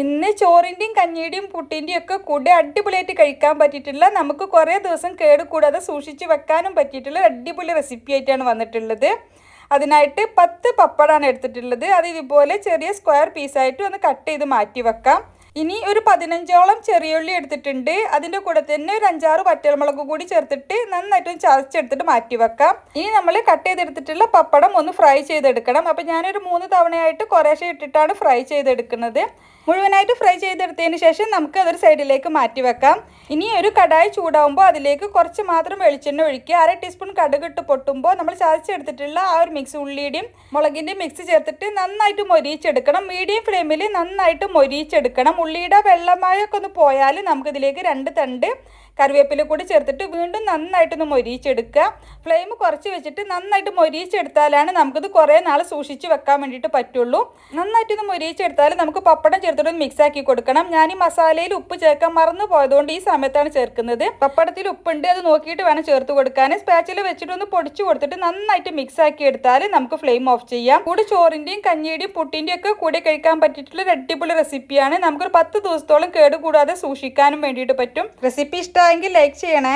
ഇന്ന് ചോറിന്റെയും കഞ്ഞിയുടെയും പുട്ടിന്റെയും ഒക്കെ കൂടെ അടിപൊളിയായിട്ട് കഴിക്കാൻ പറ്റിയിട്ടുള്ള നമുക്ക് കുറേ ദിവസം കേടുകൂടാതെ സൂക്ഷിച്ച് വെക്കാനും പറ്റിയിട്ടുള്ള അടിപൊളി റെസിപ്പി ആയിട്ടാണ് വന്നിട്ടുള്ളത്. അതിനായിട്ട് പത്ത് പപ്പടാണ് എടുത്തിട്ടുള്ളത്. അത് ഇതുപോലെ ചെറിയ സ്ക്വയർ പീസായിട്ട് ഒന്ന് കട്ട് ചെയ്ത് മാറ്റി വെക്കാം. ഇനി ഒരു പതിനഞ്ചോളം ചെറിയുള്ളി എടുത്തിട്ടുണ്ട്. അതിന്റെ കൂടെ തന്നെ ഒരു അഞ്ചാറ് വറ്റൽമുളക് കൂടി ചേർത്തിട്ട് നന്നായിട്ടൊന്ന് ചതച്ചെടുത്തിട്ട് മാറ്റി വെക്കാം. ഇനി നമ്മൾ കട്ട് ചെയ്തെടുത്തിട്ടുള്ള പപ്പടം ഒന്ന് ഫ്രൈ ചെയ്തെടുക്കണം. അപ്പം ഞാനൊരു മൂന്ന് തവണയായിട്ട് കുറേശ്ശെ ഇട്ടിട്ടാണ് ഫ്രൈ ചെയ്തെടുക്കുന്നത്. മുഴുവനായിട്ട് ഫ്രൈ ചെയ്തെടുത്തതിന് ശേഷം നമുക്ക് അതൊരു സൈഡിലേക്ക് മാറ്റി വെക്കാം. ഇനി ഒരു കടായി ചൂടാവുമ്പോൾ അതിലേക്ക് കുറച്ച് മാത്രം വെളിച്ചെണ്ണ ഒഴിക്കുക. അര ടീസ്പൂൺ കടുക് ഇട്ട് പൊട്ടുമ്പോൾ നമ്മൾ ചതച്ചെടുത്തിട്ടുള്ള ആ ഒരു മിക്സ് ഉള്ളിയുടെയും മുളകിന്റെയും മിക്സ് ചേർത്തിട്ട് നന്നായിട്ട് മൊരിയിച്ചെടുക്കണം. മീഡിയം ഫ്ലെയിമിൽ നന്നായിട്ട് മൊരിയിച്ചെടുക്കണം. ഉള്ളിയുടെ വെള്ളമായൊക്കെ ഒന്ന് പോയാൽ നമുക്കിതിലേക്ക് രണ്ട് തണ്ട് കറിവേപ്പില കൂടി ചേർത്തിട്ട് വീണ്ടും നന്നായിട്ടൊന്ന് മൊരിയിച്ചെടുക്കുക. ഫ്ലെയിം കുറച്ച് വെച്ചിട്ട് നന്നായിട്ട് മൊരിയിച്ചെടുത്താലാണ് നമുക്കിത് കുറേ നാൾ സൂക്ഷിച്ച് വെക്കാൻ വേണ്ടിയിട്ട് പറ്റുള്ളൂ. നന്നായിട്ടൊന്ന് മൊരിയിച്ചെടുത്താൽ നമുക്ക് പപ്പടം ചേർത്തിട്ട് മിക്സ് ആക്കി കൊടുക്കണം. ഞാൻ ഈ മസാലയിൽ ഉപ്പ് ചേർക്കാൻ മറന്നു പോയതുകൊണ്ട് ഈ സമയത്താണ് ചേർക്കുന്നത്. പപ്പടത്തിൽ ഉപ്പുണ്ട് അത് നോക്കിയിട്ട് വേണം ചേർത്ത് കൊടുക്കാൻ സ്പാച്ചിൽ വെച്ചിട്ട് ഒന്ന് പൊടിച്ചു കൊടുത്തിട്ട് നന്നായിട്ട് മിക്സ് ആക്കി എടുത്താൽ നമുക്ക് ഫ്ലെയിം ഓഫ് ചെയ്യാം. കൂടി ചോറിന്റെയും കഞ്ഞിയുടെയും പുട്ടിന്റെയും ഒക്കെ കൂടെ കഴിക്കാൻ പറ്റിയിട്ടുള്ള ഒരു അടിപൊളി റെസിപ്പിയാണ് നമുക്കൊരു പത്ത് ദിവസത്തോളം കേടുകൂടാതെ സൂക്ഷിക്കാനും വേണ്ടിയിട്ട് പറ്റും. റെസിപ്പി ഇഷ്ടമായെങ്കിൽ ലൈക്ക് ചെയ്യണേ.